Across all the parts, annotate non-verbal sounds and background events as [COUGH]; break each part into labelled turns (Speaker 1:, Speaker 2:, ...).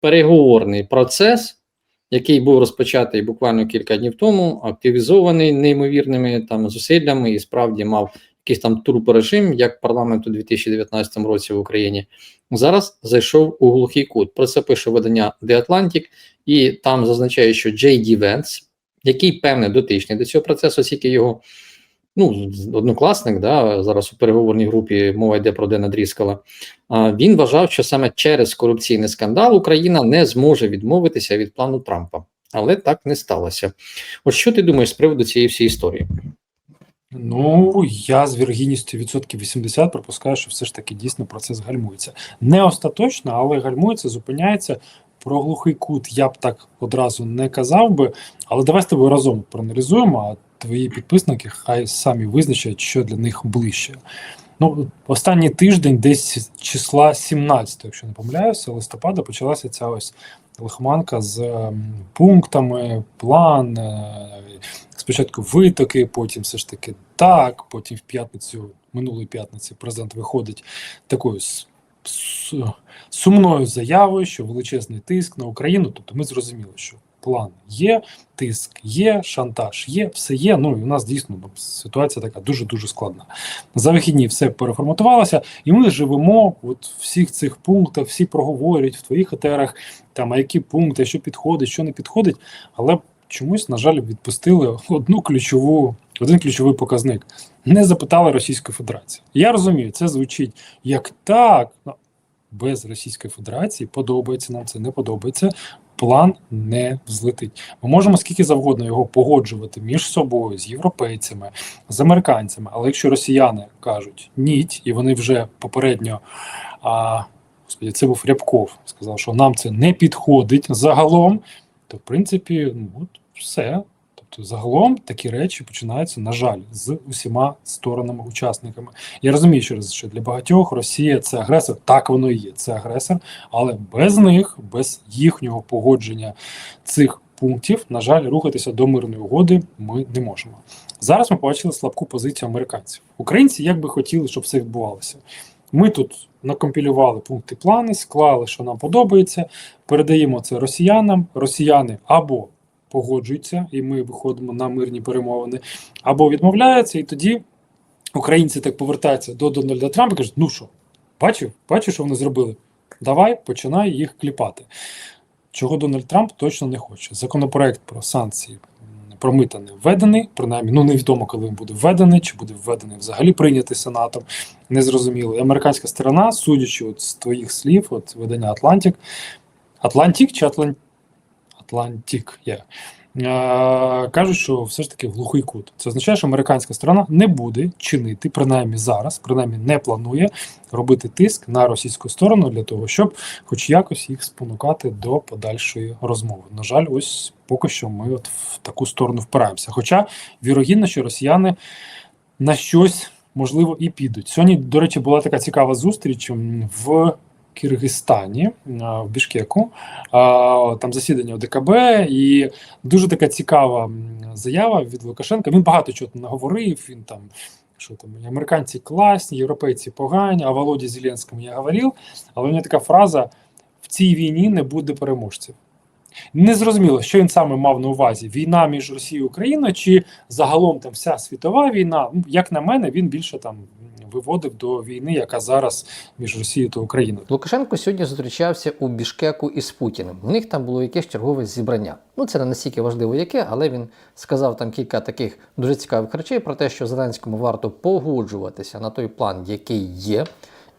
Speaker 1: переговорний процес, який був розпочатий буквально кілька днів тому, активізований неймовірними там зусиллями і справді мав якийсь там турборежим, як парламент у 2019 році в Україні, зараз зайшов у глухий кут. Про це пише видання The Atlantic, і там зазначає, що J.D. Vance, який певне дотичний до цього процесу, оскільки його ну, однокласник, да, зараз у переговорній групі мова йде про Дена Дріскала, він вважав, що саме через корупційний скандал Україна не зможе відмовитися від плану Трампа. Але так не сталося. От що ти думаєш з приводу цієї всієї історії?
Speaker 2: Ну, я з вірогідністю відсотків 80 припускаю, що все ж таки дійсно процес гальмується. Не остаточно, але гальмується, зупиняється. Про глухий кут я б так одразу не казав би, але давай з тобою разом проаналізуємо, а твої підписники хай самі визначать, що для них ближче. Ну, останній тиждень, десь числа 17, якщо не помиляюся, листопада почалася ця ось лихоманка з ем, пунктами, план. е, Спочатку витоки, потім все ж таки так, потім в п'ятницю, минулої п'ятниці, президент виходить такою сумною заявою, що величезний тиск на Україну. Тобто ми зрозуміли, що план є, тиск є, шантаж є, все є. Ну і у нас дійсно ну, ситуація така дуже дуже складна. За вихідні все переформатувалося, і ми живемо от всіх цих пунктах, всі проговорюють в твоїх етерах, там а які пункти, що підходить, що не підходить, але чомусь, на жаль, відпустили одну ключову, один ключовий показник. Не запитали Російської Федерації. Я розумію, це звучить як так. Без Російської Федерації подобається нам це, не подобається. План не взлетить. Ми можемо скільки завгодно його погоджувати між собою, з європейцями, з американцями. Але якщо росіяни кажуть ніть, і вони вже попередньо, а, господі, це був Рябков, сказав, що нам це не підходить загалом, то в принципі, ну все. Тобто, загалом такі речі починаються, на жаль, з усіма сторонами учасниками. Я розумію, ще раз, що для багатьох Росія це агресор, так воно і є, це агресор, але без них, без їхнього погодження цих пунктів, на жаль, рухатися до мирної угоди ми не можемо. Зараз ми побачили слабку позицію американців. Українці як би хотіли, щоб все відбувалося. Ми тут накомпілювали пункти плани, склали, що нам подобається, передаємо це росіянам. Росіяни або погоджуються, і ми виходимо на мирні перемовини, або відмовляються, і тоді українці так повертаються до Дональда Трампа і кажуть: ну що, бачив, бачив, що вони зробили? Давай починай їх кліпати. Чого Дональд Трамп точно не хоче. Законопроект про санкції про мита не введений, принаймні, ну невідомо, коли він буде введений, чи буде введений взагалі прийнятий Сенатом. Незрозуміло. І американська сторона, судячи от з твоїх слів, от видання Атлантик, Атлантик чи Атлант... Атлантик є. Е, кажуть, що все ж таки глухий кут. Це означає, що американська сторона не буде чинити, принаймні зараз, принаймні не планує робити тиск на російську сторону для того, щоб хоч якось їх спонукати до подальшої розмови. На жаль, ось поки що ми от в таку сторону впираємося. Хоча вірогідно, що росіяни на щось можливо і підуть. Сьогодні, до речі, була така цікава зустріч в Киргизстані, в Бішкеку. Там засідання ОДКБ, і дуже така цікава заява від Лукашенка. Він багато чого наговорив. Він там. Що там американці класні, європейці погані, а Володі Зеленському я говорив. Але у нього така фраза: в цій війні не буде переможців. Не зрозуміло, що він саме мав на увазі: війна між Росією і Україною, чи загалом там вся світова війна. Ну, Як на мене, він більше там виводив до війни, яка зараз між Росією та Україною.
Speaker 3: Лукашенко сьогодні зустрічався у Бішкеку із Путіним. У них там було якесь чергове зібрання. Ну це не настільки важливо, яке, але він сказав там кілька таких дуже цікавих речей про те, що Зеленському варто погоджуватися на той план, який є.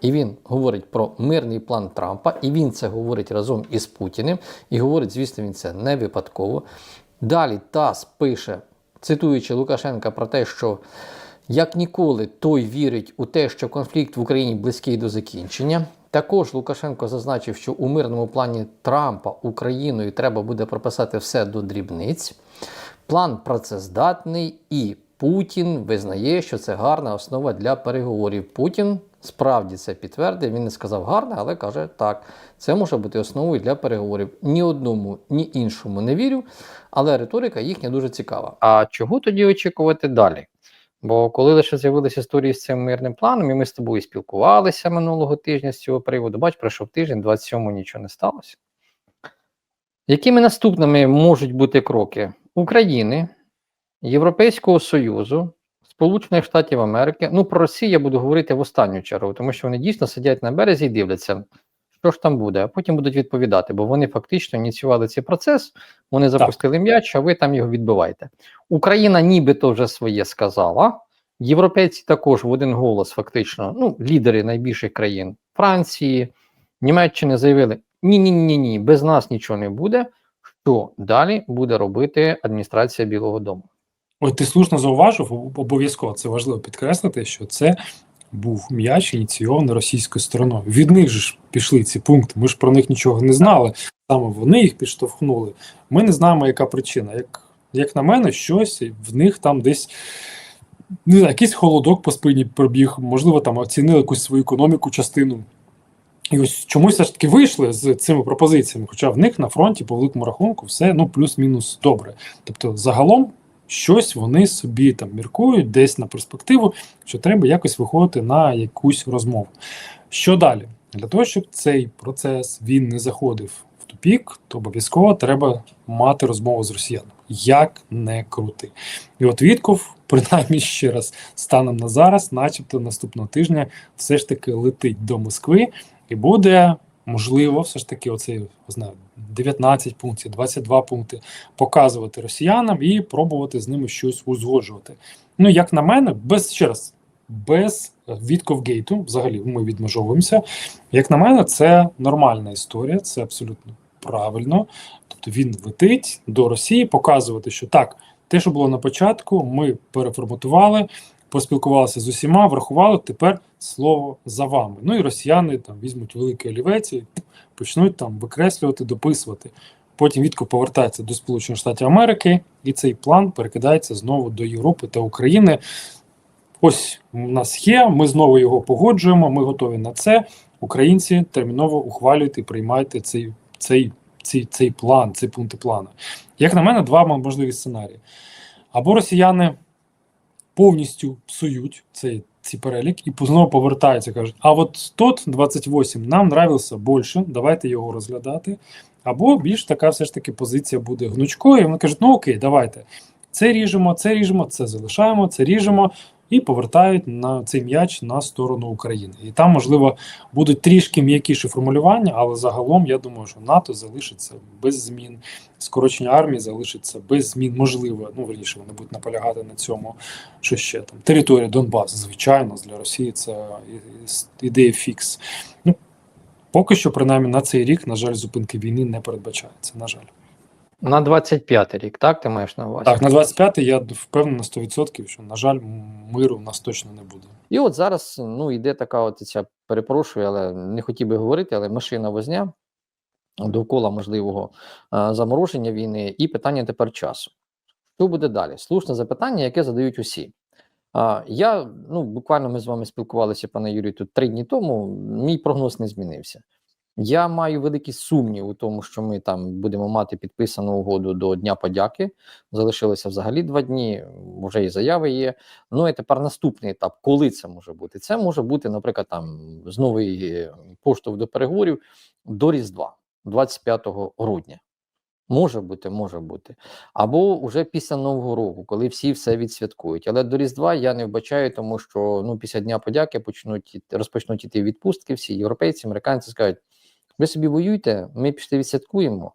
Speaker 3: І він говорить про мирний план Трампа, і він це говорить разом із Путіним. І говорить, звісно, він це не випадково. Далі ТАСС пише, цитуючи Лукашенка про те, що як ніколи той вірить у те, що конфлікт в Україні близький до закінчення. Також Лукашенко зазначив, що у мирному плані Трампа Україною треба буде прописати все до дрібниць. План працездатний, і Путін визнає, що це гарна основа для переговорів. Путін справді це підтвердив. Він не сказав гарне, але каже так. Це може бути основою для переговорів. Ні одному, ні іншому не вірю, але риторика їхня дуже цікава.
Speaker 1: А чого тоді очікувати далі? Бо коли лише з'явилися історії з цим мирним планом, і ми з тобою спілкувалися минулого тижня з цього приводу, бач, пройшов тиждень, 27-му нічого не сталося.
Speaker 3: Якими наступними можуть бути кроки України, Європейського Союзу, Сполучених Штатів Америки? Ну, про Росію я буду говорити в останню чергу, тому що вони дійсно сидять на березі і дивляться, що ж там буде, а потім будуть відповідати, бо вони фактично ініціювали цей процес, вони запустили м'яч, а ви там його відбиваєте. Україна нібито вже своє сказала. Європейці також в один голос, фактично, ну, лідери найбільших країн Франції, Німеччини заявили: ні, ні, ні, ні, без нас нічого не буде. Що далі буде робити адміністрація Білого Дому?
Speaker 2: От ти слушно зауважив, обов'язково це важливо підкреслити, що це був м'яч ініційований російською стороною. Від них же ж пішли ці пункти. Ми ж про них нічого не знали. Саме вони їх підштовхнули. Ми не знаємо, яка причина. Як, як на мене, щось в них там десь не знаю, якийсь холодок по спині пробіг, можливо, там оцінили якусь свою економіку частину. І ось чомусь все ж таки вийшли з цими пропозиціями, хоча в них на фронті, по великому рахунку, все ну плюс-мінус добре. Тобто, загалом щось вони собі там міркують десь на перспективу, що треба якось виходити на якусь розмову. Що далі? Для того, щоб цей процес він не заходив в тупік, то обов'язково треба мати розмову з росіянами. Як не крути. І от Вітков, [LAUGHS] принаймні ще раз, станом на зараз, начебто наступного тижня, все ж таки летить до Москви і буде. Можливо, все ж таки, оцей знаю, 19 пунктів, 22 пункти показувати росіянам і пробувати з ними щось узгоджувати. Ну, як на мене, без ще раз, без Вітковгейту, взагалі ми відмежовуємося. Як на мене, це нормальна історія, це абсолютно правильно. Тобто він летить до Росії, показувати, що так, те, що було на початку, ми переформатували, поспілкувалися з усіма, врахували. Тепер слово за вами. Ну і росіяни там візьмуть великий олівець і почнуть там викреслювати, дописувати. Потім Вітко повертається до Сполучених Штатів Америки, і цей план перекидається знову до Європи та України. Ось у нас є. Ми знову його погоджуємо. Ми готові на це. Українці терміново ухвалюйте і приймайте цей, цей, цей, цей план, ці пункти плану. Як на мене, два можливі сценарії. Або росіяни повністю псують цей, ці перелік і знову повертаються, кажуть: а от тот 28 нам нравився більше, давайте його розглядати. Або більш така все ж таки позиція буде гнучкою. і Вони кажуть, ну окей, давайте. Це ріжемо, це ріжемо, це залишаємо, це ріжемо і повертають на цей м'яч на сторону України. І там, можливо, будуть трішки м'якіші формулювання, але загалом я думаю, що НАТО залишиться без змін, скорочення армії залишиться без змін. Можливо, ну верніше вони будуть наполягати на цьому. Що ще там? Територія Донбасу, звичайно, для Росії це ідея фікс. Ну, поки що, принаймні, на цей рік, на жаль, зупинки війни не передбачається. На жаль.
Speaker 3: На 25 рік, так ти маєш на увазі?
Speaker 2: Так, на 25-й я впевнений на 100%, що, на жаль, миру в нас точно не буде.
Speaker 3: І от зараз ну йде така, от ця перепрошую, але не хотів би говорити, але машина возня довкола можливого е, замороження війни, і питання тепер часу. Що буде далі? Слушне запитання, яке задають усі. Я ну буквально ми з вами спілкувалися, пане Юрію, тут три дні тому. Мій прогноз не змінився. Я маю великий сумнів у тому, що ми там будемо мати підписану угоду до Дня подяки. Залишилося взагалі два дні. Вже і заяви є. Ну і тепер наступний етап. Коли це може бути? Це може бути, наприклад, там знову е, поштовх до переговорів до Різдва, 25 грудня. Може бути, може бути. Або вже після Нового року, коли всі все відсвяткують. Але до Різдва я не вбачаю, тому що ну, після Дня подяки почнуть розпочнуть іти відпустки, всі європейці, американці скажуть: ви собі воюєте, ми пішли відсвяткуємо,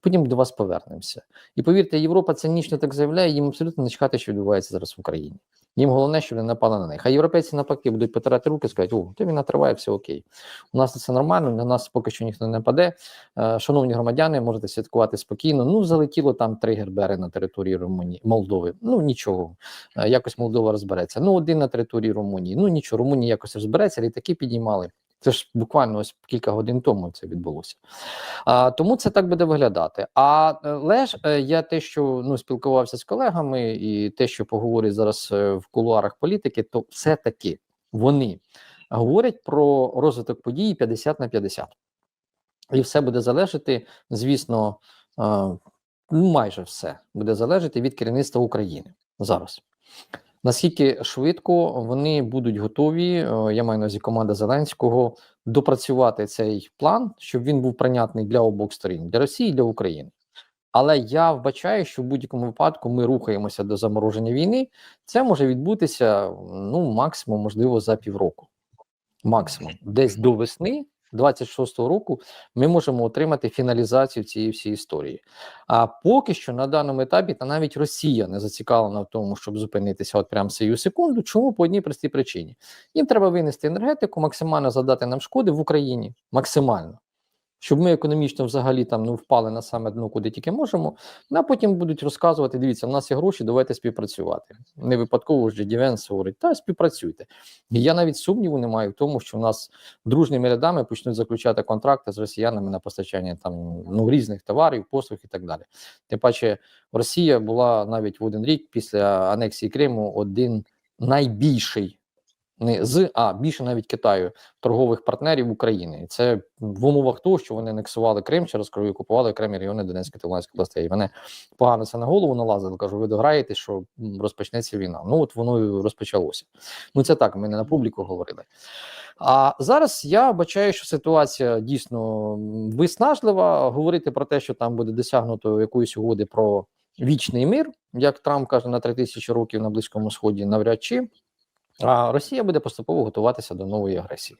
Speaker 3: потім до вас повернемося. І повірте, Європа цинічно так заявляє, їм абсолютно не чекати, що відбувається зараз в Україні. Їм головне, щоб не напали на них. А європейці навпаки будуть потирати руки, скажуть, о, то війна триває, все окей. У нас це нормально, на нас поки що ніхто не нападе. Е, Шановні громадяни, можете святкувати спокійно. Ну, залетіло там три гербери на території Румунії, Молдови. Ну нічого, Е, якось Молдова розбереться. Ну, один на території Румунії. Ну нічого, Румунія якось розбереться, літаки підіймали. Це ж буквально ось кілька годин тому це відбулося. А, тому це так буде виглядати. А е, леж е, я те, що ну спілкувався з колегами, і те, що поговорять зараз е, в кулуарах політики, то все-таки вони говорять про розвиток подій 50 на 50. І все буде залежати, звісно, ну майже все буде залежати від керівництва України зараз. Наскільки швидко вони будуть готові, е, я маю на увазі команда Зеленського, допрацювати цей план, щоб він був прийнятний для обох сторін для Росії і для України. Але я вбачаю, що в будь-якому випадку ми рухаємося до замороження війни. Це може відбутися ну максимум, можливо, за півроку. Максимум, десь до весни 26-го року ми можемо отримати фіналізацію цієї всієї історії. А поки що на даному етапі та навіть Росія не зацікавлена в тому, щоб зупинитися от прямо сию секунду. Чому по одній простій причині? Їм треба винести енергетику, максимально задати нам шкоди в Україні, максимально. Щоб ми економічно взагалі там не впали на саме дно, куди тільки можемо, ну, а потім будуть розказувати: дивіться, в нас є гроші, давайте співпрацювати. Не випадково ж Дівенс говорить, та співпрацюйте. І я навіть сумніву не маю в тому, що в нас дружніми рядами почнуть заключати контракти з росіянами на постачання там ну різних товарів, послуг і так далі. Тим паче, Росія була навіть в один рік після анексії Криму один найбільший. Не з, а більше навіть Китаю торгових партнерів України. І це в умовах того, що вони анексували Крим через коли окупували окремі райони Донецької та Луганської областей. Вони погано це на голову налазили. Кажу, ви дограєте, що розпочнеться війна. Ну от воно і розпочалося. Ну це так, ми не на публіку говорили. А зараз я бачаю, що ситуація дійсно виснажлива. Говорити про те, що там буде досягнуто якоїсь угоди про вічний мир, як Трамп каже, на 3000 років на Близькому Сході, навряд чи. А Росія буде поступово готуватися до нової агресії.